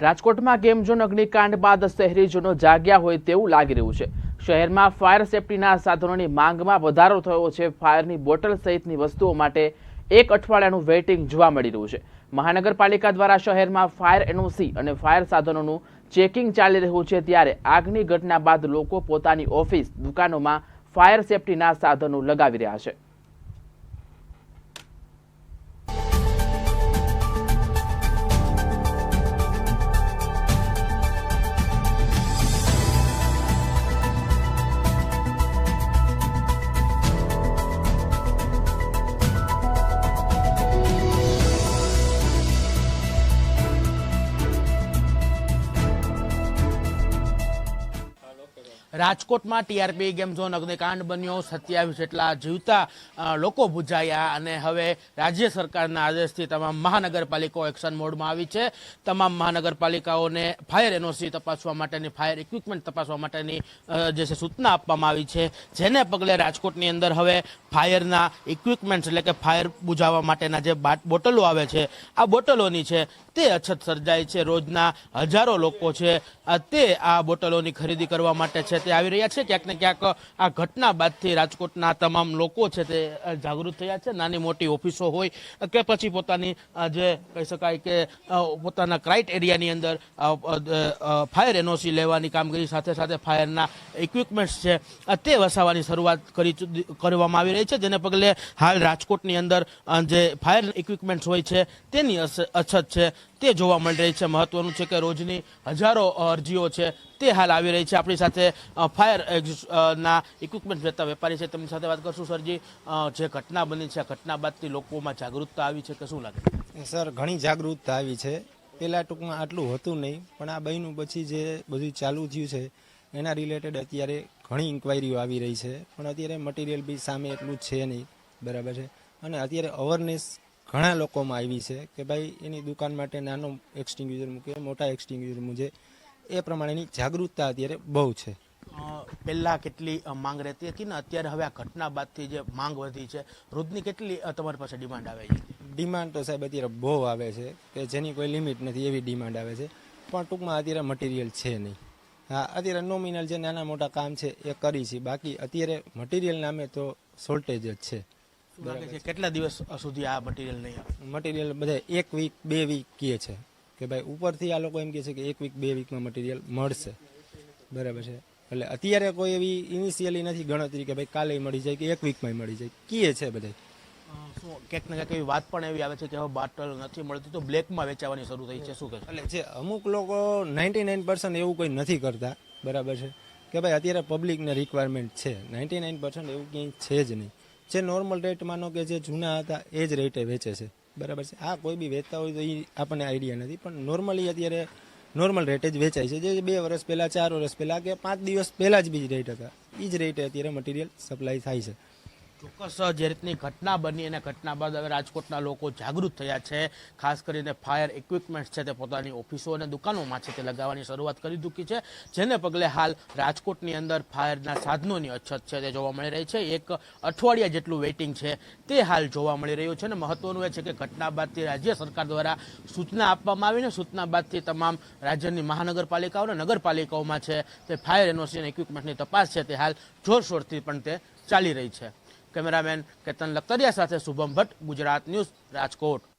રાજકોટમાં game zone અગ્નિકાંડ બાદ શહેરીજનો જાગ્યા હોય તેવું લાગી રહ્યું છે. શહેરમાં ફાયર સેફટીના સાધનોની માંગમાં વધારો થયો છે. ફાયરની બોટલ સહિતની વસ્તુઓ માટે એક અઠવાડિયાનું વેઇટિંગ જોવા મળી રહ્યું છે. મહાનગરપાલિકા દ્વારા શહેરમાં ફાયર એનઓસી અને ફાયર સાધનોનું ચેકિંગ ચાલી રહ્યું છે ત્યારે આગની ઘટના બાદ લોકો પોતાની ઓફિસ, દુકાનોમાં ફાયર સેફટીના સાધનો લગાવી રહ્યા છે. રાજકોટમાં ટીઆરપી ગેમ ઝોન અગ્નિકાંડ બન્યો. સત્યાવીસ જેટલા જીવતા લોકો ભૂજાયા અને હવે રાજ્ય સરકારના આદેશથી તમામ મહાનગરપાલિકાઓ એક્શન મોડમાં આવી છે. તમામ મહાનગરપાલિકાઓને ફાયર એનઓસી તપાસવા માટેની, ફાયર ઇક્વિપમેન્ટ તપાસવા માટેની જે છે સૂચના આપવામાં આવી છે. જેને પગલે રાજકોટની અંદર હવે ફાયરના ઇક્વિપમેન્ટ્સ એટલે કે ફાયર બુજાવવા માટેના જે બાટ- બોટલો આવે છે, આ બોટલોની છે, તે અછત સર્જાય છે. રોજના હજારો લોકો છે તે આ બોટલોની ખરીદી કરવા માટે છે. તે આવી રહ્યા છે. ક્યાંક ને ક્યાંક આ ઘટના બાદથી રાજકોટના તમામ લોકો છે તે જાગૃત થયા છે. નાની મોટી ઓફિસો હોય કે પછી પોતાની જે કહી શકાય કે પોતાના ક્રાઇટ એરિયાની અંદર ફાયર એનઓસી લેવાની કામગીરી સાથે સાથે ફાયરના ઇક્વિપમેન્ટ્સ છે તે વસાવવાની શરૂઆત કરી કરવામાં આવી રહી છે, જેને પગલે હાલ રાજકોટની અંદર જે ફાયર ઇક્વિપમેન્ટ્સ હોય છે, તેની અછત છે, તે જોવા મળી રહી છે. મહત્વનું છે કે રોજની હજારો અરજીઓ છે, તે હાલ આવી રહી છે. આપણી સાથે ફાયર ના ઇક્વિપમેન્ટ વેચતા વેપારી છે. તેમની સાથે વાત કરશું, સરજી. જે ઘટના બની છે, આ ઘટના બાદથી લોકોમાં જાગૃતતા આવી છે કે શું લાગે? સર, ઘણી જાગૃતતા આવી છે. પહેલાં ટૂંકમાં આટલું હતું નહીં, પણ આ બહેનું પછી જે બધું ચાલુ થયું છે, એના રિલેટેડ અત્યારે ઘણી ઇન્કવાયરીઓ આવી રહી છે પણ અત્યારે મટીરિયલ બી સામે એટલું છે નહીં બરાબર છે? અને અત્યારે અવેરનેસ ઘણા લોકોમાં આવી છે કે ભાઈ એની દુકાન માટે નાનો એક્સટિંગ્યુઝર મૂકે મોટા એક્સટિંગ્યુઝર મૂકે. એ પ્રમાણેની જાગૃતતા અત્યારે બહુ છે. પહેલાં કેટલી માંગ રહેતી હતી ને અત્યારે હવે આ ઘટના બાદથી જે માંગ વધી છે રોજની કેટલી તમારી પાસે ડિમાન્ડ આવે છે? ડિમાન્ડ તો સાહેબ અત્યારે બહુ આવે છે કે જેની કોઈ લિમિટ નથી એવી ડિમાન્ડ આવે છે પણ ટૂંકમાં અત્યારે મટીરિયલ છે નહીં. હા અત્યારે નોમિનલ જે નાના મોટા કામ છે એ કરી છે. બાકી અત્યારે મટીરિયલ નામે તો શોર્ટેજ જ છે. કેટલા દિવસ સુધી આ મટીરિયલ નહીં મટીરિયલ બધા એક વીક બે વીક કહે છે કે ભાઈ ઉપરથી આ લોકો એમ કહે છે કે એક વીક બે વીકમાં મટીરિયલ મળશે. બરાબર છે? એટલે અત્યારે કોઈ એવી ઇનિશિયલી નથી ગણતરી કે ભાઈ કાલે મળી જાય કે એક વીકમાં મળી જાય. કીએ છે બધા ક્યાંક ને ક્યાંક એવી વાત પણ એવી આવે છે કે હવે બાટલ નથી મળતી તો બ્લેકમાં વેચાવાની શરૂ થઈ છે. શું કહે એટલે જે અમુક લોકો નાઇન્ટી નાઇન એવું કોઈ નથી કરતા, બરાબર છે? કે ભાઈ અત્યારે પબ્લિકને રિક્વાયરમેન્ટ છે. નાઇન્ટી નાઇન એવું ક્યાંય છે જ નહીં. જે નોર્મલ રેટ માનો કે જે જૂના હતા, એ જ રેટે વેચે છે. બરાબર છે? આ કોઈ બી વેચતા હોય તો એ આપણને આઈડિયા નથી. પણ નોર્મલી અત્યારે નોર્મલ રેટે જ વેચાય છે. જે બે વર્ષ પહેલાં, ચાર વર્ષ પહેલાં કે પાંચ દિવસ પહેલાં જ બીજ રેટ હતા. એ જ રેટે અત્યારે મટીરિયલ સપ્લાય થાય છે. ચોક્કસ જે રીતની ઘટના બની અને ઘટના બાદ હવે રાજકોટના લોકો જાગૃત થયા છે. ખાસ કરીને ફાયર ઇક્વિપમેન્ટ છે તે પોતાની ઓફિસો અને દુકાનોમાં છે તે લગાવવાની શરૂઆત કરી ચૂકી છે. જેને પગલે હાલ રાજકોટની અંદર ફાયરના સાધનોની અછત છે તે જોવા મળી રહી છે. એક અઠવાડિયા જેટલું વેઇટિંગ છે તે હાલ જોવા મળી રહ્યું છે અને મહત્વનું એ છે કે ઘટના બાદથી રાજ્ય સરકાર દ્વારા સૂચના આપવામાં આવીને સૂચના બાદથી તમામ રાજ્યની મહાનગરપાલિકાઓ અને નગરપાલિકાઓમાં છે તે ફાયર એનઓસી અને ઇક્વિપમેન્ટની તપાસ છે તે હાલ જોરશોરથી પણ તે ચાલી રહી છે. કેમેરામેન કેતન લખતરિયા સાથે શુભમ ભટ્ટ ગુજરાત ન્યૂઝ રાજકોટ.